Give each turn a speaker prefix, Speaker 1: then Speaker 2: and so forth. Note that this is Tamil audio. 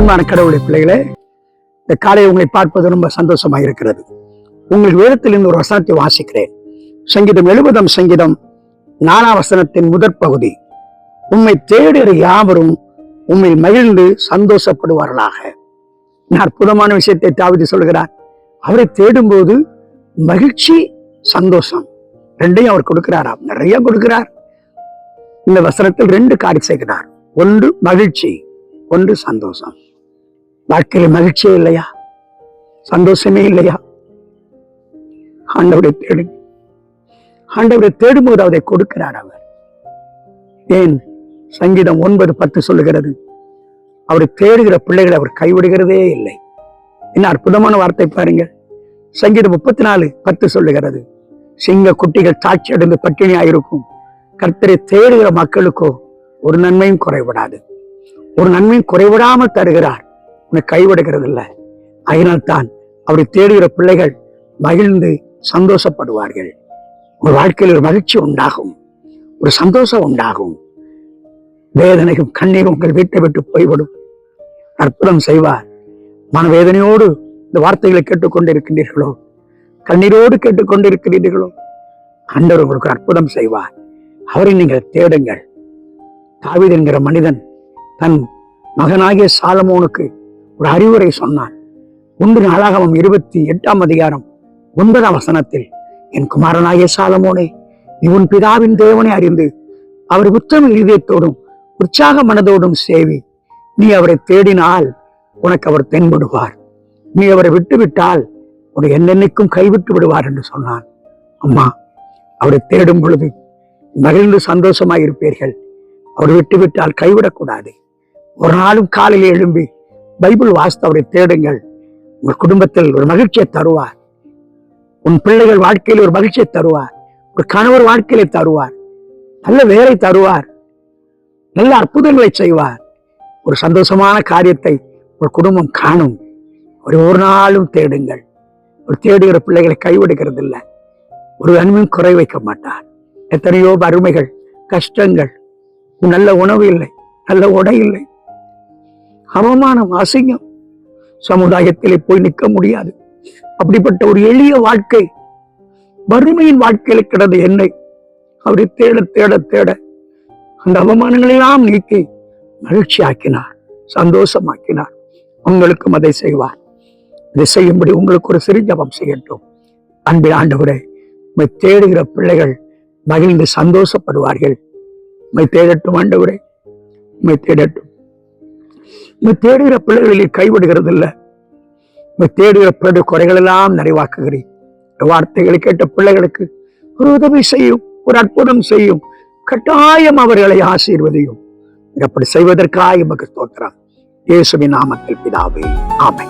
Speaker 1: அன்பான கடவுளுடைய பிள்ளைகளே இந்த காலையை உங்களை பார்ப்பது ரொம்ப சந்தோஷமாக இருக்கிறது. உங்களுக்கு வேதத்திலிருந்து ஒரு வசனத்தை வாசிக்கிறேன். சங்கீதம் எழுபதாம் சங்கீதம் நாலாம் வசனத்தின் முதற் பகுதி. உண்மை தேடுகிற யாவரும் உண்மை மகிழ்ந்து சந்தோஷப்படுவார்களாக. அற்புதமான விஷயத்தை தாவிதி சொல்கிறார். அவரை தேடும்போது மகிழ்ச்சி சந்தோஷம் ரெண்டையும் அவர் கொடுக்கிறாராம் நிறைய கொடுக்கிறார். இந்த வசனத்தில் ரெண்டு காரி செய்கிறார். ஒன்று மகிழ்ச்சி ஒன்று சந்தோஷம். வாழ்க்கையில மகிழ்ச்சியே இல்லையா? சந்தோஷமே இல்லையா? ஆண்டவரை தேடு. ஆண்டவரை தேடும்போது அதை கொடுக்கிறார் அவர். ஏன்? சங்கீதம் ஒன்பது பத்து சொல்லுகிறது. அவரை தேடுகிற பிள்ளைகளை அவர் கைவிடுகிறதே இல்லை. என்ன அற்புதமான வார்த்தை பாருங்க. சங்கீதம் முப்பத்தி நாலு பத்து சொல்லுகிறது. சிங்க குட்டிகள் சாட்சி அடைந்து பட்டினியாயிருக்கும். கர்த்தரை தேடுகிற மக்களுக்கோ ஒரு நன்மையும் குறைவிடாது. ஒரு நன்மையும் குறைவிடாமல் தருகிறார். உன்னை கைவிடுகிறது இல்லை அதனால்தான் அவரை தேடுகிற பிள்ளைகள் மகிழ்ந்து சந்தோஷப்படுவார்கள். ஒரு வாழ்க்கையில் ஒரு மகிழ்ச்சி உண்டாகும். ஒரு சந்தோஷம் உண்டாகும். வேதனையும் கண்ணீரும் உங்கள் வீட்டை விட்டு போய்விடும். அற்புதம் செய்வார். மனவேதனையோடு இந்த வார்த்தைகளை கேட்டுக்கொண்டிருக்கின்றீர்களோ கண்ணீரோடு கேட்டுக்கொண்டிருக்கிறீர்களோ? ஆண்டவர் உங்களுக்கு அற்புதம் செய்வார். அவரை நீங்கள் தேடுங்கள். தாவீது என்கிற மனிதன் தன் மகனாகிய சாலமோனுக்கு ஒரு அறிவுரை சொன்னான். ஒன்று நாளாகவும் இருபத்தி எட்டாம் அதிகாரம் ஒன்பதாம் வசனத்தில் என் குமாரனாகிய சாலமோனே நீ உன் பிதாவின் தேவனை அறிந்து அவர் உத்தம இதயத்தோடும் உற்சாக மனதோடும் சேவி. நீ அவரை தேடினால் உனக்கு அவர் தென்படுவார். நீ அவரை விட்டுவிட்டால் உன்னை என்னென்னைக்கும் கைவிட்டு விடுவார் என்று சொன்னான். அம்மா அவரை தேடும் பொழுது மகிழ்ந்து சந்தோஷமாய் இருப்பீர்கள் அவர் விட்டுவிட்டால் கைவிடக்கூடாது. ஒரு நாளும் காலையில் எழும்பி பைபிள் வாசித்து அவரை தேடுங்கள். உங்கள் குடும்பத்தில் ஒரு மகிழ்ச்சியை தருவார். உன் பிள்ளைகள் வாழ்க்கையில் ஒரு மகிழ்ச்சியை தருவார். ஒரு கணவர் வாழ்க்கையில தருவார். நல்ல வேலை தருவார். நல்ல அற்புதங்களை செய்வார். ஒரு சந்தோஷமான காரியத்தை ஒரு குடும்பம் காணும். ஒரு ஒரு நாளும் தேடுங்கள். ஒரு தேடுகிற பிள்ளைகளை கைவிடுகிறது இல்லை ஒரு அன்பும் குறை வைக்க மாட்டார். எத்தனையோ வறுமைகள் கஷ்டங்கள். நல்ல உணவு இல்லை. நல்ல உடை இல்லை. அவமானம் அசிங்கம். சமுதாயத்திலே போய் நிற்க முடியாது. அப்படிப்பட்ட ஒரு எளிய வாழ்க்கை வறுமையின் வாழ்க்கையில கிடந்த என்னை அவரை தேட தேட தேட அந்த அவமானங்களெல்லாம் நீக்கி மகிழ்ச்சி ஆக்கினார் சந்தோஷமாக்கினார். உங்களுக்கும் அதை செய்வார். இதை செய்யும்படி உங்களுக்கு ஒரு சிறு ஜபம் செய்யட்டும். அன்பில் ஆண்டவரே உண்மை தேடுகிற பிள்ளைகள் மகிழ்ந்து சந்தோஷப்படுவார்கள். உண்மை தேடட்டும் ஆண்டவரே உண்மை தேடட்டும். உம்மை தேடுகிற பிள்ளைகளில் கைவிடுகிறது இல்லை உம்மை தேடுகிற பிள்ளை குறைகளெல்லாம் நிறைவாக்குகிறேன். வார்த்தைகளை கேட்ட பிள்ளைகளுக்கு ஒரு உதவி செய்யும் ஒரு அற்புதம் செய்யும் கட்டாயம் அவர்களை ஆசீர்வதியும். அப்படி செய்வதற்காக எமக்கு ஸ்தோத்திரம். இயேசுவின் நாமத்தில் பிதாவே ஆமை